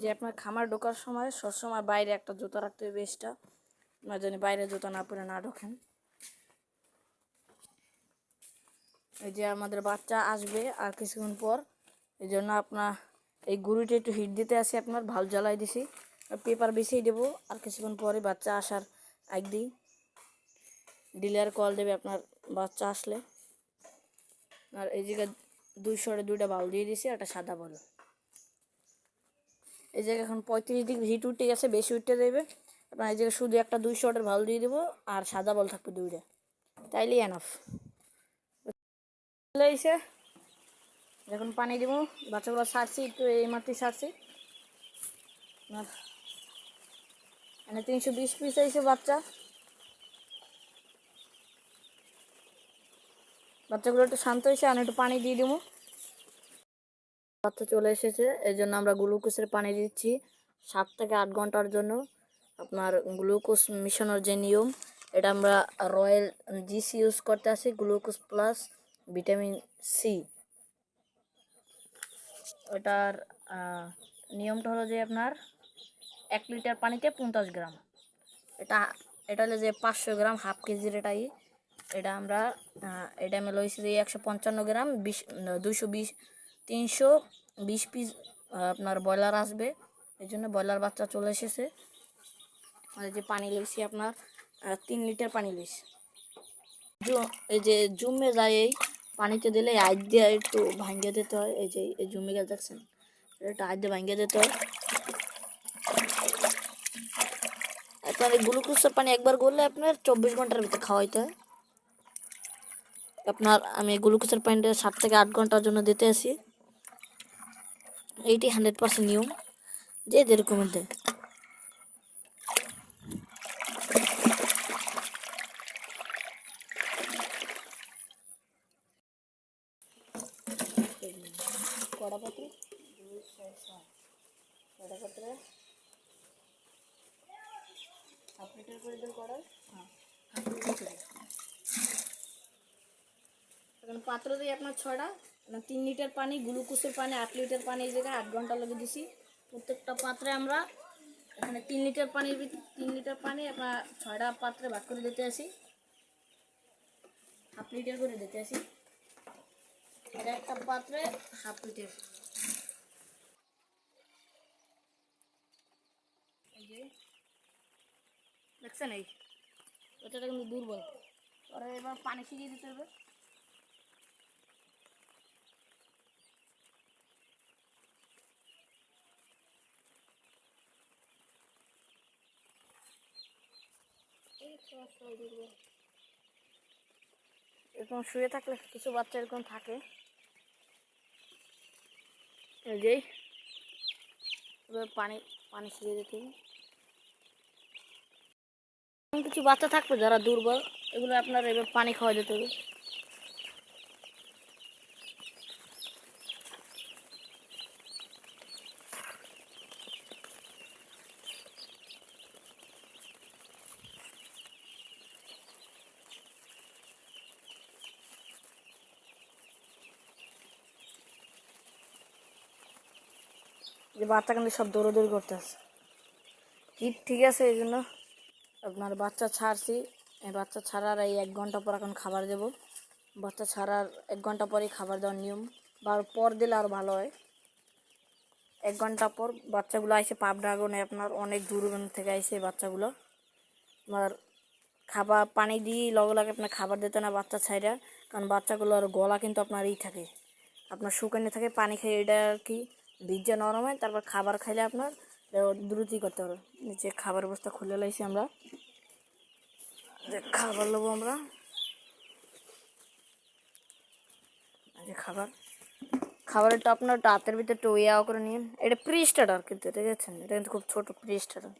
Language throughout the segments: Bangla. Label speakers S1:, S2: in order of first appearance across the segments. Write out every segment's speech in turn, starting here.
S1: যে আপনার খামার ঢোকার সময় সবসময় বাইরে একটা জুতা রাখতে হবে বেশটা আপনার জন্য বাইরে জুতা না পরে না ঢোকেন। এই যে আমাদের বাচ্চা আসবে আর কিছুক্ষণ পর, এই জন্য আপনার এই গুড়িটা একটু হিট দিতে আসি আপনার ভালো জ্বালাই দিছি। পেপার বেশিই দেবো, আর কিছুক্ষণ পরে বাচ্চা আসার দিই ডিলার কল দেবে আপনার বাচ্চা আসলে। আর এই জায়গায় দুইশোরে দুইটা বাল দিয়ে দিছি একটা সাদা বল এই জায়গায় এখন পঁয়ত্রিশ ডিগ্রি হিট উঠে গেছে, বেশি উঠতে দেবে আপনার এই জায়গায় শুধু একটা দুই শটের ভালো দিয়ে দেবো আর সাদা বল থাকবে দুইটা। তাইলে এনাফ এসে যখন পানি দিব। বাচ্চাগুলো ছাড়ছি, একটু এই মাটি আর মানে তিনশো বিশ পিস এসে বাচ্চা। বাচ্চাগুলো একটু শান্ত হয়েছে আমি একটু পানি দিয়ে দিব বাচ্চা চলে এসেছে। এই জন্য আমরা গ্লুকোজের পানি দিচ্ছি সাত থেকে আট ঘণ্টার জন্য। আপনার গ্লুকোজ মিশানোর যে নিয়ম, এটা আমরা রয়্যাল জিসি ইউজ করতে আসি, গ্লুকোজ প্লাস ভিটামিন সি। ওটার নিয়মটা হলো যে আপনার এক লিটার পানিতে পঞ্চাশ গ্রাম। এটা এটা হলো যে পাঁচশো গ্রাম, হাফ কেজির এটাই। এটা আমরা এটা আমি লইছি যে একশো পঞ্চান্ন গ্রাম, বিশ দুশো বিশ তিনশো বিশ পিস আপনার ব্রয়লার আসবে। এই জন্য ব্রয়লার বাচ্চা চলে এসেছে। আর যে পানি লইছি আপনার তিন লিটার পানি জু- এই যে জুমে যায় এই পানিতে দিলে আজ দিয়ে একটু ভাঙিয়ে দিতে হয়। এই যে, এই জুমে গেছে দেখছেন, এটা আজ দিয়ে ভাঙিয়ে দিতে হয়। আপনার এই গ্লুকোজের পানি একবার গড়লে আপনার চব্বিশ ঘণ্টার ভিতরে খাওয়াইতে হয়। আপনার আমি গ্লুকোজের পানিটা সাত থেকে আট ঘণ্টার জন্য দিতে আসি। এইটি হান্ড্রেড পার্সেন্ট নিয়ম যে যেরকমের দেয় কড়া পাত্রে দুই কড়া পাত্রে করে দেন কড়াই? হ্যাঁ পাত্র দিয়ে আপনার ছড়া মানে তিন লিটার পানি, গ্লুকোজের পানি, আট লিটার পানি এই জায়গায় আট ঘণ্টা লেগে দিছি। প্রত্যেকটা পাত্রে আমরা এখানে তিন লিটার পানির তিন লিটার পানি আপনার ছয়টা পাত্রে ভাগ করে দিতে আসি। হাফ লিটার করে দিতে আসি। আর একটা পাত্রে হাফ লিটার। দেখছেন এই? ওটা দুর্বল। পরে এবার পানি ছিটিয়ে দিতে হবে। এরকম শুয়ে থাকলে কিছু বাচ্চা এরকম থাকে। যেই পানি পানি শুয়ে দিতে কিছু বাচ্চা থাকবে যারা দুর্বল, এগুলো আপনার এবার পানি খাওয়া যেতে হবে। যে বাচ্চা কিন্তু সব দৌড়াদৌড়ি করতে আছে হিট ঠিক আছে, এই জন্য আপনার বাচ্চা ছাড়ছি। এই বাচ্চা ছাড়ার এই এক ঘণ্টা পর এখন খাবার দেব। বাচ্চা ছাড়ার এক ঘণ্টা পরেই খাবার দেওয়ার নিয়ম। বা পর দিলে আরও ভালো হয়। এক ঘণ্টা পর বাচ্চাগুলো আইসে পাপ ড্রাগনে, আপনার অনেক দূর থেকে আইসে বাচ্চাগুলো। আপনার খাবার, পানি দিয়ে লগে লগে আপনার খাবার দিতে না বাচ্চা ছাইরা কারণ বাচ্চাগুলোর গলা কিন্তু আপনার ই থাকে। আপনার শুকানো থাকে, পানি খেয়ে এটা আর কি। ভিজে নরম হয়, তারপর খাবার খাইলে আপনার দ্রুতই করতে পারবে নিচে খাবার বস্তা খুলে লাইছি আমরা। যে খাবার নেব আমরা। যে খাবার। খাবারটা আপনার হাতের ভিতরে একটু ইয়া করে নিন। এটা প্রি স্টার্টার কিন্তু, এটা দেখছেন? এটা কিন্তু খুব ছোটো প্রি স্টার্টার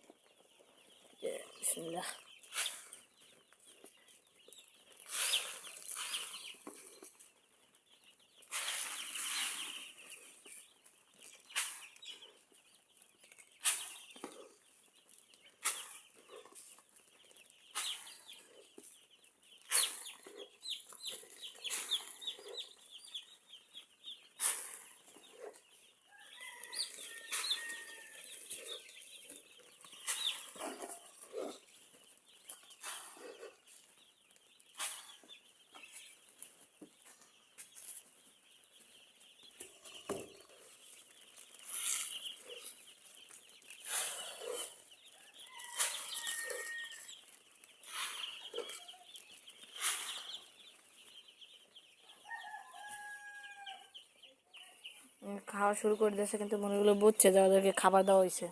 S1: খাওয়া শুরু করে দিয়েছে কিন্তু মুরগিগুলো বুঝছে যে ওদেরকে খাবার দেওয়া হয়েছে।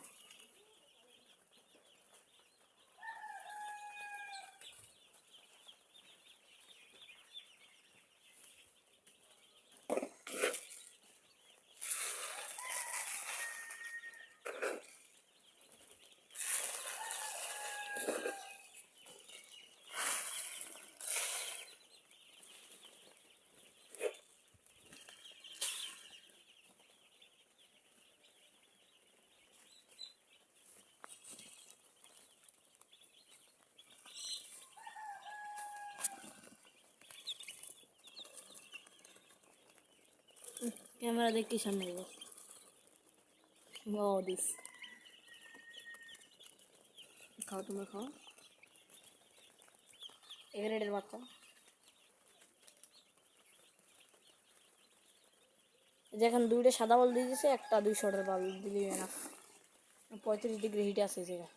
S1: ক্যামেরা দেখি সামনে দিস খাও তোমরা খাও। এগারেটের বাচ্চা যেখানে দুইটা সাদা বল দিয়ে দিয়েছে একটা দুইশোটার বল দিলি না। পঁয়ত্রিশ ডিগ্রি হিট আছে এই জায়গায়।